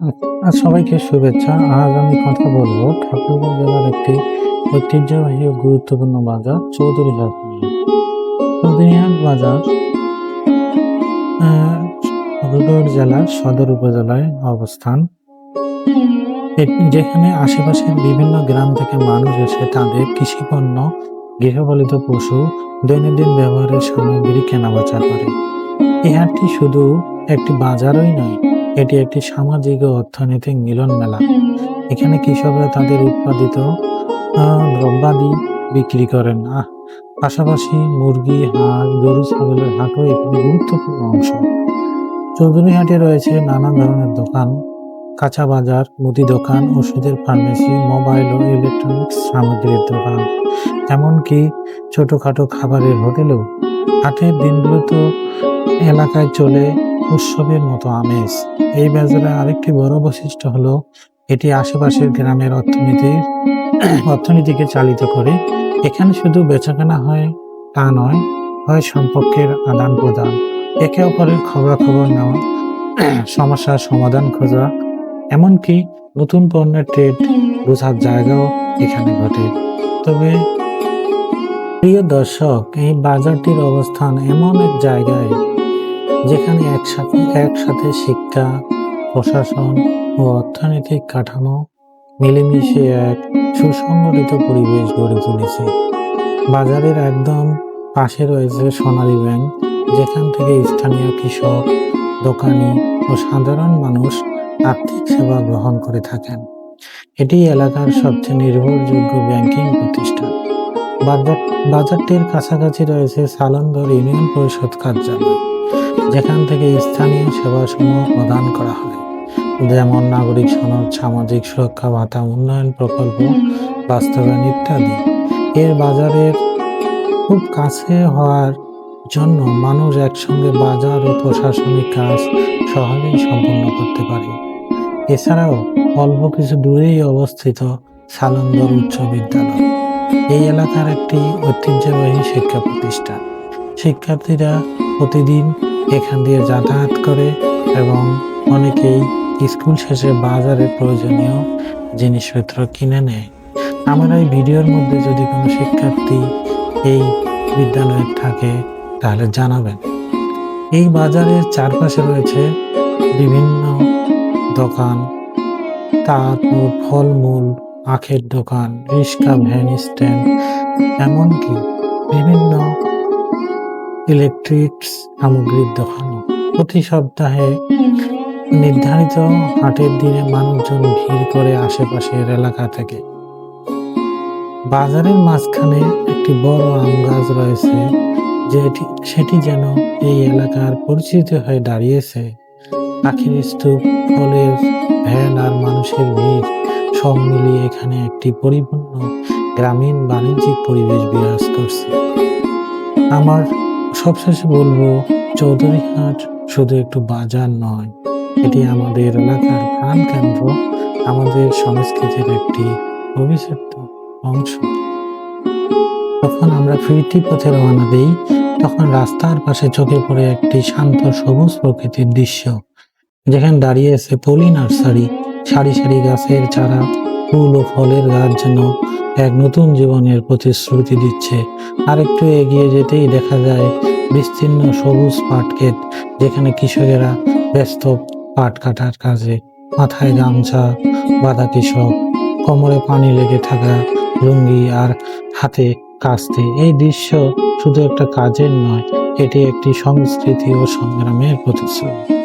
আজ সবাইকে শুভেচ্ছা। আজ আমি কথা বলব ঠাকুরগাঁও জেলার একটি ঐতিহ্যবাহী ও গুরুত্বপূর্ণ বাজার চৌধুরীহাট নিয়ে। চৌধুরীহাট বাজার ঠাকুরগাঁও জেলার সদর উপজেলায় অবস্থান। যেখানে আশেপাশের বিভিন্ন গ্রাম থেকে মানুষ এসে তাদের কৃষিপণ্য, গৃহপালিত পশু, দৈনন্দিন ব্যবহারের সামগ্রী কেনাবেচা করে। এই হাটটি শুধু একটি বাজারই নয় এটি একটি সামাজিক ও অর্থনৈতিক মিলন মেলা। এখানে কৃষকরা তাদের উৎপাদিত দ্রব্যাদি বিক্রি করেন। পাশাপাশি মুরগি, হাঁস, গরু, ছাগলের হাটও একটি গুরুত্বপূর্ণ অংশ। চৌধুরী হাটে রয়েছে নানা ধরনের দোকান, কাঁচা বাজার, মুদি দোকান, ওষুধের ফার্মেসি, মোবাইল ও ইলেকট্রনিক্স সামগ্রীর দোকান। এমনকি ছোটখাটো খাবারের হোটেলও। হাটের দিনগুলোতে এলাকায় চলে উৎসবের মতো আমেজ। এই বাজারের আরেকটি বড় বৈশিষ্ট্য হলো, এটি আশেপাশের গ্রামের অর্থনীতির অর্থনীতিকে চালিত করে। এখানে শুধু বেচাকেনা হয় তা নয়, হয় সম্পর্কের আদান প্রদান। একে অপরের খবরাখবর নেওয়া, সমস্যার সমাধান খোঁজা, এমনকি নতুন পণ্যের ট্রেড বোঝার জায়গাও এখানে ঘটে। তবে প্রিয় দর্শক, এই বাজারটির অবস্থান এমন এক জায়গায় যেখানে একসাথে একসাথে শিক্ষা, প্রশাসন ও অর্থনৈতিক কাঠামো মিলেমিশে এক সুসংগঠিত পরিবেশ গড়ে তুলেছে। বাজারের একদম পাশে রয়েছে সোনালী ব্যাংক, যেখান থেকে স্থানীয় কৃষক, দোকানি ও সাধারণ মানুষ আর্থিক সেবা গ্রহণ করে থাকেন। এটি এলাকার সবচেয়ে নির্ভরযোগ্য ব্যাংকিং প্রতিষ্ঠান। বাজারটির কাছাকাছি রয়েছে সালন্দর ইউনিয়ন পরিষদ কার্যালয়, যেখান থেকে স্থানীয় সেবাসমূহ প্রদান করা হয়। যেমন নাগরিক সনদ, সামাজিক সুরক্ষা ভাতা, উন্নয়ন প্রকল্প, বাস্তবায়ন ইত্যাদি। এর বাজারের খুব কাছে হওয়ার জন্য মানুষ একসঙ্গে বাজার ও প্রশাসনিক কাজ সহজেই সম্পন্ন করতে পারে। এছাড়াও অল্প কিছু দূরেই অবস্থিত সালন্দর উচ্চ বিদ্যালয়। এই এলাকার একটি ঐতিহ্যবাহী শিক্ষা প্রতিষ্ঠান। শিক্ষার্থীরা প্রতিদিন এখান দিয়ে যাতায়াত করে এবং অনেকেই স্কুল শেষে বাজারে প্রয়োজনীয় জিনিসপত্র কিনে নেয়। আমার এই ভিডিওর মধ্যে যদি কোনো শিক্ষার্থী এই বিদ্যালয়ে থাকে, তাহলে জানাবেন। এই বাজারের চারপাশে রয়েছে বিভিন্ন দোকান তারপর ফলমূল আখের দোকান রিক্সা ভ্যান স্ট্যান্ড, এমনকি বিভিন্ন ইলেকট্রিক সামগ্রীর দোকানও। প্রতি সপ্তাহে নির্ধারিত হাটের দিনে মানুষজন ভিড় করে আশেপাশের এলাকা থেকে। বাজারের মাঝখানে একটি বড় আম গাছ রয়েছে, যেটি, সেটি যেন এই এলাকার পরিচিত হয়ে দাঁড়িয়েছে। পাখির স্তূপ, ফলের ভ্যান আর মানুষের ভিড়। সব মিলিয়ে এখানে একটি পরিপূর্ণ গ্রামীণ বাণিজ্যিক পরিবেশ বিরাজ করছে। আমার সবশেষে বলব চৌধুরীহাট শুধু একটু বাজার নয়, এটি আমাদের এলাকার প্রাণ কেন্দ্র, আমাদের সংস্কৃতির একটি অভিষিক্ত অংশ। তখন আমরা ফিরতি পথে রওনা দিই, তখন রাস্তার পাশে চোখে পড়ে একটি শান্ত সবুজ প্রকৃতির দৃশ্য, যেখানে দাঁড়িয়ে আছে পলি নার্সারি সারি সারি গাছের চারা, ফুল ও ফলের গাছ যেন এক নতুন জীবনের প্রতিশ্রুতি দিচ্ছে। আর একটু এগিয়ে যেতেই দেখা যায়, বিস্তীর্ণ সবুজ পাট ক্ষেত যেখানে কৃষকেরা ব্যস্ত পাট কাটার কাজে, মাথায় গামছা বাঁধা কৃষক কোমরে পানি লেগে থাকা লুঙ্গি আর হাতে কাস্তে। এই দৃশ্য শুধু একটা কাজের নয়, এটি একটি সংস্কৃতি ও সংগ্রামের প্রতিশ্রুতি।